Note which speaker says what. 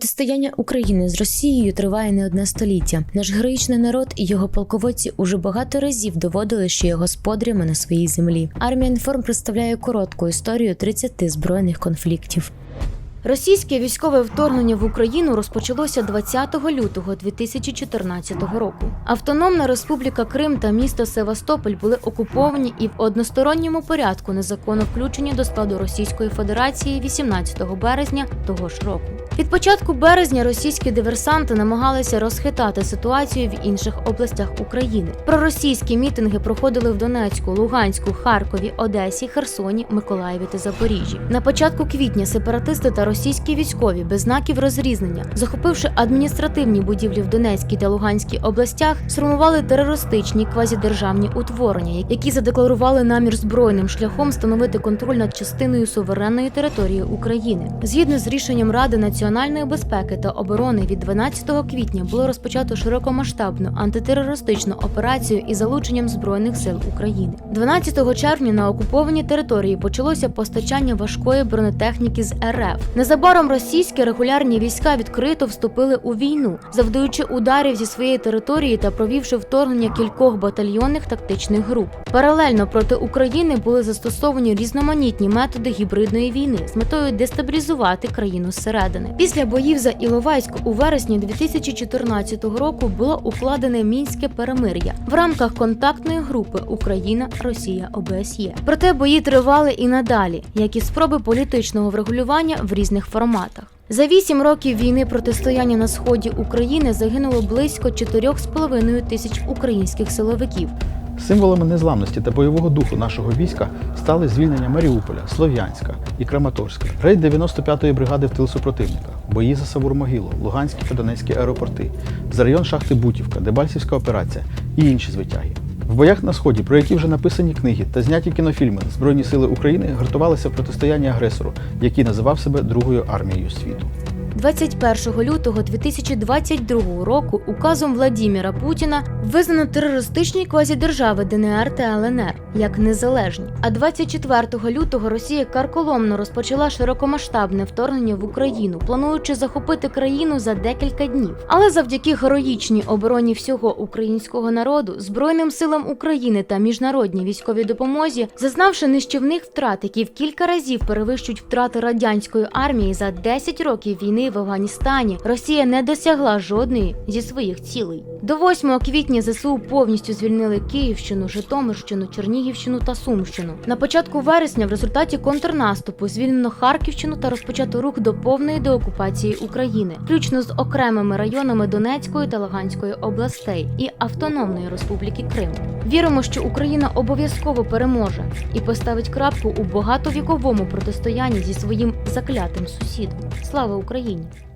Speaker 1: Протистояння України з Росією триває не одне століття. Наш героїчний народ і його полководці уже багато разів доводили, що є господарями на своїй землі. Армія інформ представляє коротку історію 30 збройних конфліктів.
Speaker 2: Російське військове вторгнення в Україну розпочалося 20 лютого 2014 року. Автономна Республіка Крим та місто Севастополь були окуповані і в односторонньому порядку незаконно включені до складу Російської Федерації 18 березня того ж року. Від початку березня російські диверсанти намагалися розхитати ситуацію в інших областях України. Проросійські мітинги проходили в Донецьку, Луганську, Харкові, Одесі, Херсоні, Миколаєві та Запоріжжі. На початку квітня сепаратисти та російські військові без знаків розрізнення, захопивши адміністративні будівлі в Донецькій та Луганській областях, сформували терористичні квазідержавні утворення, які задекларували намір збройним шляхом встановити контроль над частиною суверенної території України. Згідно з рішенням Ради національної безпеки та оборони від 12 квітня було розпочато широкомасштабну антитерористичну операцію із залученням збройних сил України. 12 червня на окупованій території почалося постачання важкої бронетехніки з РФ. Незабаром російські регулярні війська відкрито вступили у війну, завдаючи ударів зі своєї території та провівши вторгнення кількох батальйонних тактичних груп. Паралельно проти України були застосовані різноманітні методи гібридної війни з метою дестабілізувати країну зсередини. Після боїв за Іловайськ у вересні 2014 року було укладене мінське перемир'я в рамках контактної групи Україна, Росія, ОБСЄ. Проте бої тривали і надалі, як і спроби політичного врегулювання в різних форматах. За вісім років війни протистояння на сході України загинуло близько 4,5 тисяч українських силовиків.
Speaker 3: Символами незламності та бойового духу нашого війська стали звільнення Маріуполя, Слов'янська і Краматорська, рейд 95-ї бригади в тил супротивника, бої за Савур-Могилу, Луганські та Донецькі аеропорти, за район шахти Бутівка, Дебальцівська операція і інші звитяги. В боях на сході, про які вже написані книги та зняті кінофільми, Збройні сили України гартувалися в протистоянні агресору, який називав себе Другою армією світу.
Speaker 2: 21 лютого 2022 року указом Владіміра Путіна визнано терористичні квазідержави ДНР та ЛНР як незалежні. А 24 лютого Росія карколомно розпочала широкомасштабне вторгнення в Україну, плануючи захопити країну за декілька днів. Але завдяки героїчній обороні всього українського народу, Збройним силам України та міжнародній військовій допомозі, зазнавши нищівних втрат, які в кілька разів перевищують втрати радянської армії за 10 років війни в Афганістані, Росія не досягла жодної зі своїх цілей. До 8 квітня ЗСУ повністю звільнили Київщину, Житомирщину, Чернігівщину та Сумщину. На початку вересня, в результаті контрнаступу, звільнено Харківщину та розпочато рух до повної деокупації України, включно з окремими районами Донецької та Луганської областей і Автономної Республіки Крим. Віримо, що Україна обов'язково переможе і поставить крапку у багатовіковому протистоянні зі своїм заклятим сусідом. Слава Україні! change.